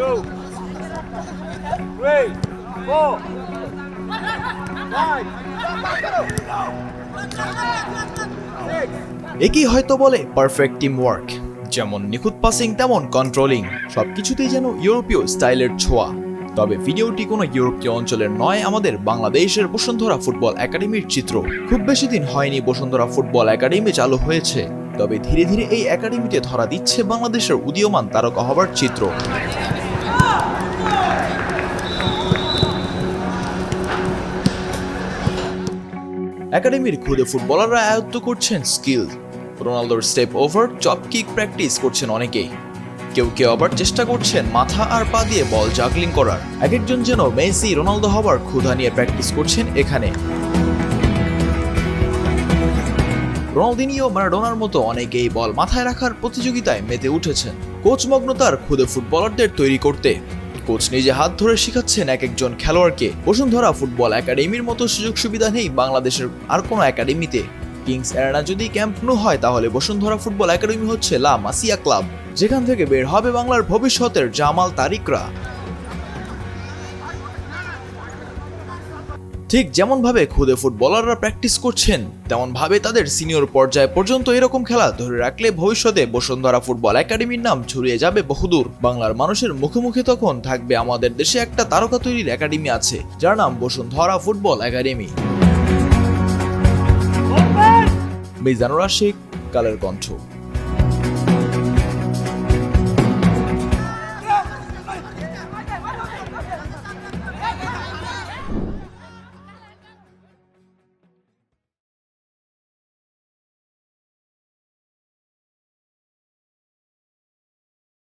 two, three, four, five. একই হয়তো বলে পারফেক্ট টিম ওয়ার্ক যেমন নিখুঁত পাসিং তেমন কন্ট্রোলিং সব কিছুতেই যেন ইউরোপীয় স্টাইলের ছোঁয়া। তবে ভিডিওটি কোনো ইউরোপীয় অঞ্চলের নয় আমাদের বাংলাদেশের বসুন্ধরা ফুটবল একাডেমির চিত্র। খুব বেশি দিন হয়নি বসুন্ধরা ফুটবল একাডেমি চালু হয়েছে। তবে ধীরে ধীরে এই একাডেমিতে ধরা দিচ্ছে বাংলাদেশের উদীয়মান তারকা হবার চিত্র। একাডেমির খুদে ফুটবলাররা আয়ত্ত করছেন স্কিল। রোনালদোর step over, chop kick practice করছেন অনেকেই। কেউ কেউ আবার চেষ্টা করছেন মাথা আর পা দিয়ে বল জাগলিং করার। এক একজন যেন মেসি, রোনালদো হবার ক্ষুধা নিয়ে প্র্যাকটিস করছেন এখানে। রোনালদিনিও ম্যারাডোনার মতো অনেকেই বল মাথায় রাখার প্রতিযোগিতায় মেতে উঠেছেন। কোচ মগ্নতার খুদে ফুটবলারদের তৈরি করতে। কোচ নিজে হাত ধরে শিখাচ্ছেন এক একজন খেলোয়াড়কে। বসুন্ধরা ফুটবল একাডেমির মতো সুযোগ সুবিধা নেই বাংলাদেশের আর কোনো একাডেমিতে। কিংস অ্যারেনা যদি ক্যাম্প নো হয়, তাহলে বসুন্ধরা ফুটবল একাডেমি হচ্ছে লা মাসিয়া ক্লাব, যেখান থেকে বের হবে বাংলার ভবিষ্যতের জামাল তারিকরা। ঠিক যেমনভাবে খুদে ফুটবলাররা প্র্যাকটিস করছেন তেমনভাবে তাদের সিনিয়র পর্যায় পর্যন্ত এরকম খেলা ধরে রাখলে ভবিষ্যতে বসুন্ধরা ফুটবল একাডেমির নাম ছড়িয়ে যাবে বহুদূর। বাংলার মানুষের মুখে মুখে তখন থাকবে আমাদের দেশে একটা তারকা তৈরির একাডেমি আছে যার নাম বসুন্ধরা ফুটবল একাডেমি। মিজানুর আশিক কালের কণ্ঠ।